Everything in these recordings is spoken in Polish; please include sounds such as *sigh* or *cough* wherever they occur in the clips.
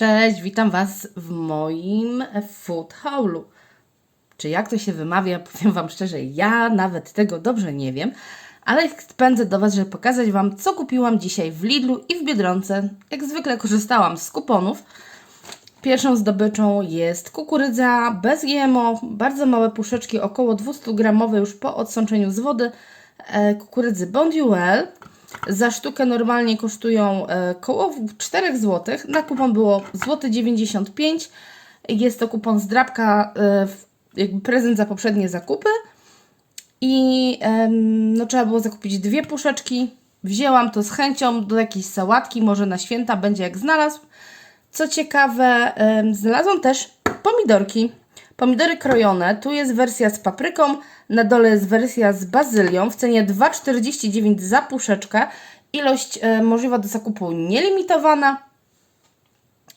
Cześć, witam Was w moim food howlu. Czy jak to się wymawia, powiem Wam szczerze, ja nawet tego dobrze nie wiem, ale pędzę do Was, żeby pokazać Wam, co kupiłam dzisiaj w Lidlu i w Biedronce. Jak zwykle korzystałam z kuponów. Pierwszą zdobyczą jest kukurydza bez GMO, bardzo małe puszeczki, około 200 gramowe już po odsączeniu z wody e, kukurydzy Bonduelle. Za sztukę normalnie kosztują e, koło 4 zł. Na kupon było złoty 95 zł. Jest to kupon z drapka, e, jakby prezent za poprzednie zakupy. I no, trzeba było zakupić dwie puszeczki. Wzięłam to z chęcią do jakiejś sałatki, może na święta będzie jak znalazł. Co ciekawe, znalazłam też pomidorki. Pomidory krojone. Tu jest wersja z papryką, na dole jest wersja z bazylią w cenie 2,49 za puszeczkę. Ilość e, możliwa do zakupu nielimitowana.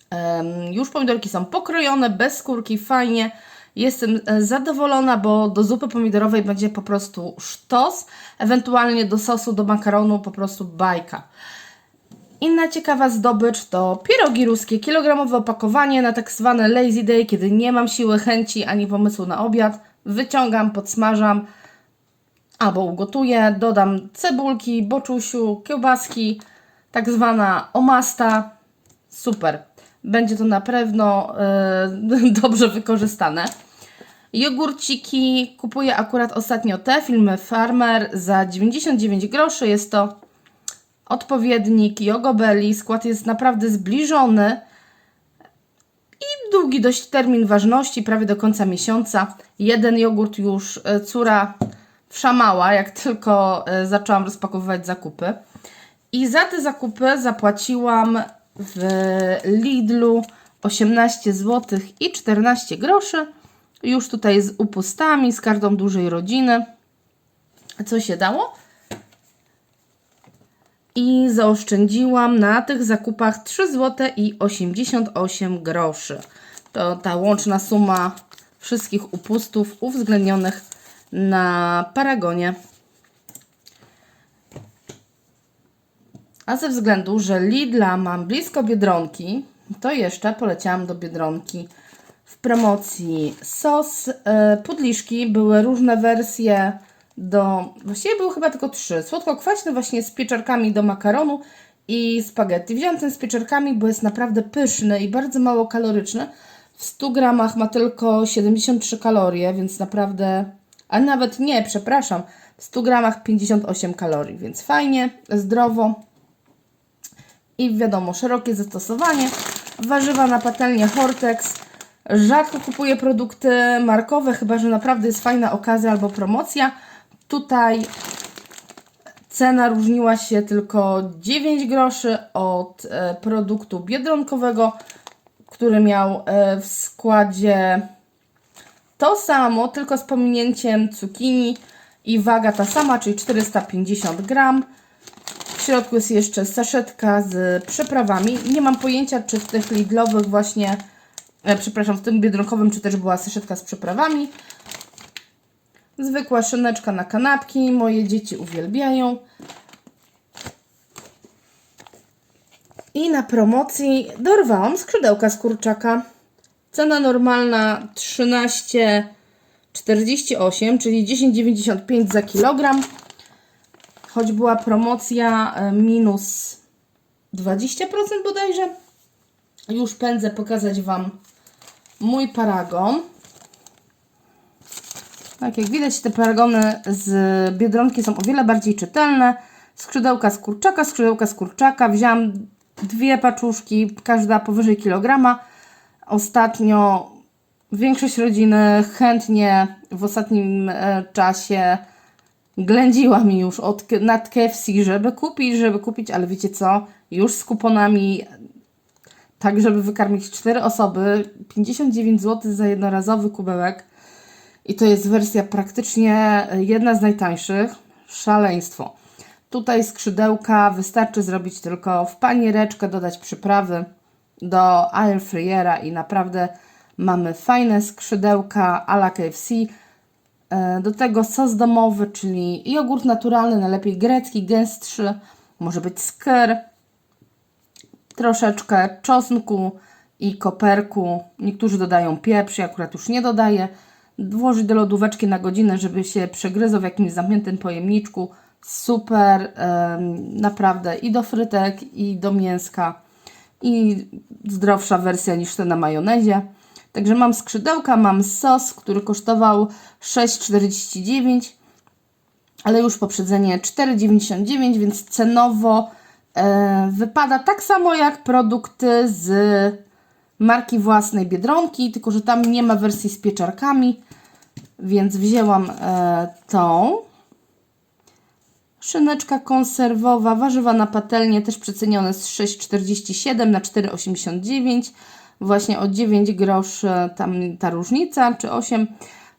Em, Już pomidorki są pokrojone, bez skórki, fajnie. Jestem e, zadowolona, bo do zupy pomidorowej będzie po prostu sztos, ewentualnie do sosu, do makaronu po prostu bajka. Inna ciekawa zdobycz to pierogi ruskie, kilogramowe opakowanie na tak zwane lazy day, kiedy nie mam siły, chęci ani pomysłu na obiad. Wyciągam, podsmażam albo ugotuję, dodam cebulki, boczusiu, kiełbaski, tak zwana omasta. Super. Będzie to na pewno e, *laughs* dobrze wykorzystane. Jogurciki kupuję akurat ostatnio te filmy Farmer za 99 groszy. Jest to odpowiednik Jogobeli. Skład jest naprawdę zbliżony i długi dość termin ważności, prawie do końca miesiąca. Jeden jogurt już e, córa wszamała, jak tylko e, zaczęłam rozpakowywać zakupy. I za te zakupy zapłaciłam w Lidlu 18 zł i 14 groszy. Już tutaj z upustami, z kartą dużej rodziny. Co się dało? I zaoszczędziłam na tych zakupach 3 zł i 88 groszy. To ta łączna suma wszystkich upustów uwzględnionych na paragonie. A ze względu, że Lidla mam blisko Biedronki, to jeszcze poleciałam do Biedronki w promocji sos. e, Pudliszki były różne wersje do, właściwie były chyba tylko trzy. Słodko-kwaśny właśnie z pieczarkami do makaronu i spaghetti. Wziąłem ten z pieczarkami, bo jest naprawdę pyszny i bardzo mało kaloryczny. W 100 gramach ma tylko 73 kalorie, więc naprawdę, a nawet nie, przepraszam, w 100 gramach 58 kalorii, więc fajnie, zdrowo i wiadomo, szerokie zastosowanie. Warzywa na patelnię Hortex. Rzadko kupuję produkty markowe, chyba że naprawdę jest fajna okazja albo promocja. Tutaj cena różniła się tylko 9 groszy od e, produktu biedronkowego, który miał e, w składzie to samo, tylko z pominięciem cukinii i waga ta sama, czyli 450 gram. W środku jest jeszcze saszetka z przyprawami. Nie mam pojęcia, czy w tych Lidlowych właśnie, e, przepraszam, w tym biedronkowym, czy też była saszetka z przyprawami. Zwykła szyneczka na kanapki. Moje dzieci uwielbiają. I na promocji dorwałam skrzydełka z kurczaka. Cena normalna 13,48, czyli 10,95 za kilogram choć była promocja e, minus 20% bodajże. Już pędzę pokazać Wam mój paragon. Tak, jak widać te paragony z Biedronki są o wiele bardziej czytelne. Skrzydełka z kurczaka, skrzydełka z kurczaka. Wziąłam dwie paczuszki, każda powyżej kilograma. Ostatnio większość rodziny chętnie w ostatnim e, czasie ględziła mi już od, nad KFC, żeby kupić, żeby kupić, ale wiecie co? Już z kuponami, tak żeby wykarmić 4 osoby, 59 zł za jednorazowy kubełek. I to jest wersja praktycznie jedna z najtańszych. Szaleństwo. Tutaj skrzydełka wystarczy zrobić tylko w paniereczkę, dodać przyprawy do air fryera i naprawdę mamy fajne skrzydełka a la KFC. E, Do tego sos domowy, czyli jogurt naturalny, najlepiej grecki, gęstszy, może być sker, troszeczkę czosnku i koperku. Niektórzy dodają pieprz, ja akurat już nie dodaję. Włożyć do lodóweczki na godzinę, żeby się przegryzł w jakimś zamkniętym pojemniczku. Super, naprawdę i do frytek, i do mięska. I zdrowsza wersja niż te na majonezie. Także mam skrzydełka, mam sos, który kosztował 6,49 ale już poprzedzenie 4,99, więc cenowo e, wypada tak samo jak produkty z marki własnej Biedronki, tylko że tam nie ma wersji z pieczarkami, więc wzięłam e, tą. Szyneczka konserwowa, warzywa na patelnię, też przecenione z 6,47 na 4,89. Właśnie o 9 groszy tam ta różnica, czy 8.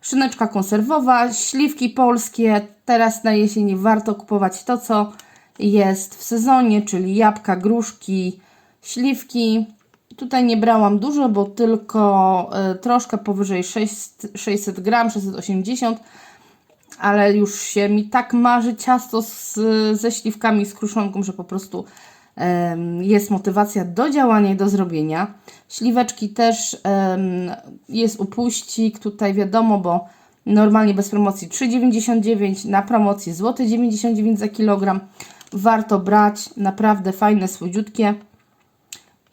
Szyneczka konserwowa, śliwki polskie. Teraz na jesieni warto kupować to, co jest w sezonie, czyli jabłka, gruszki, śliwki. Tutaj nie brałam dużo, bo tylko e, troszkę powyżej 600, 600 gram, 680 ale już się mi tak marzy ciasto z, ze śliwkami, z kruszonką, że po prostu jest motywacja do działania i do zrobienia. Śliweczki też jest upuścik, tutaj wiadomo, bo normalnie bez promocji 3,99, na promocji złoty 99 za kilogram. Warto brać, naprawdę fajne, słodziutkie.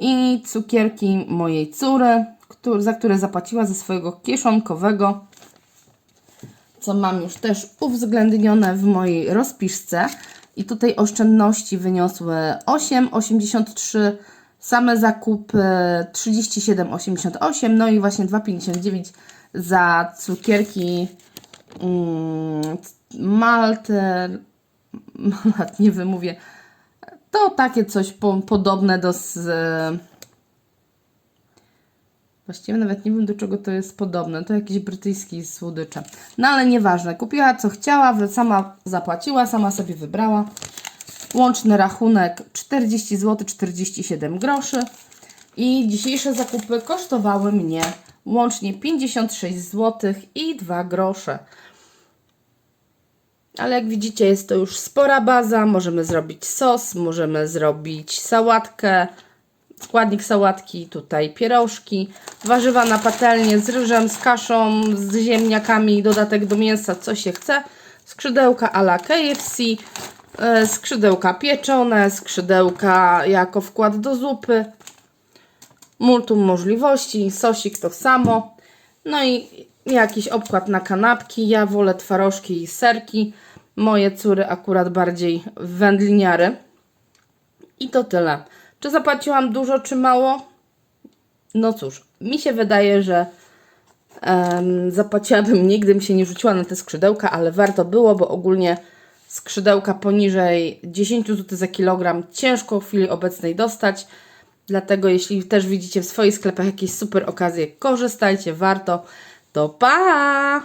I cukierki mojej córy, któr- za które zapłaciła ze swojego kieszonkowego co mam już też uwzględnione w mojej rozpiszce. I tutaj oszczędności wyniosły 8,83, same zakupy 37,88, no i właśnie 2,59 za cukierki mm, Malat, *laughs* nie wymówię. To takie coś po, podobne do z, Właściwie nawet nie wiem do czego to jest podobne. To jakiś brytyjski słodycze. No ale nieważne. Kupiła co chciała, sama zapłaciła, sama sobie wybrała. Łączny rachunek 40 zł 47 groszy. I dzisiejsze zakupy kosztowały mnie łącznie 56 zł i 2 grosze. Ale jak widzicie, jest to już spora baza. Możemy zrobić sos, możemy zrobić sałatkę, składnik sałatki, tutaj pierożki, warzywa na patelnię z ryżem, z kaszą, z ziemniakami, dodatek do mięsa, co się chce, skrzydełka a la KFC, e, skrzydełka pieczone, skrzydełka jako wkład do zupy, multum możliwości, sosik to samo, no i jakiś obkład na kanapki, ja wolę twarożki i serki, moje córy akurat bardziej wędliniary. I to tyle. Czy zapłaciłam dużo, czy mało? No cóż, mi się wydaje, że em, zapłaciłabym mniej, gdybym się nie rzuciła na te skrzydełka, ale warto było, bo ogólnie skrzydełka poniżej 10 zł za kilogram ciężko w chwili obecnej dostać. Dlatego jeśli też widzicie w swoich sklepach jakieś super okazje, korzystajcie, warto. To pa!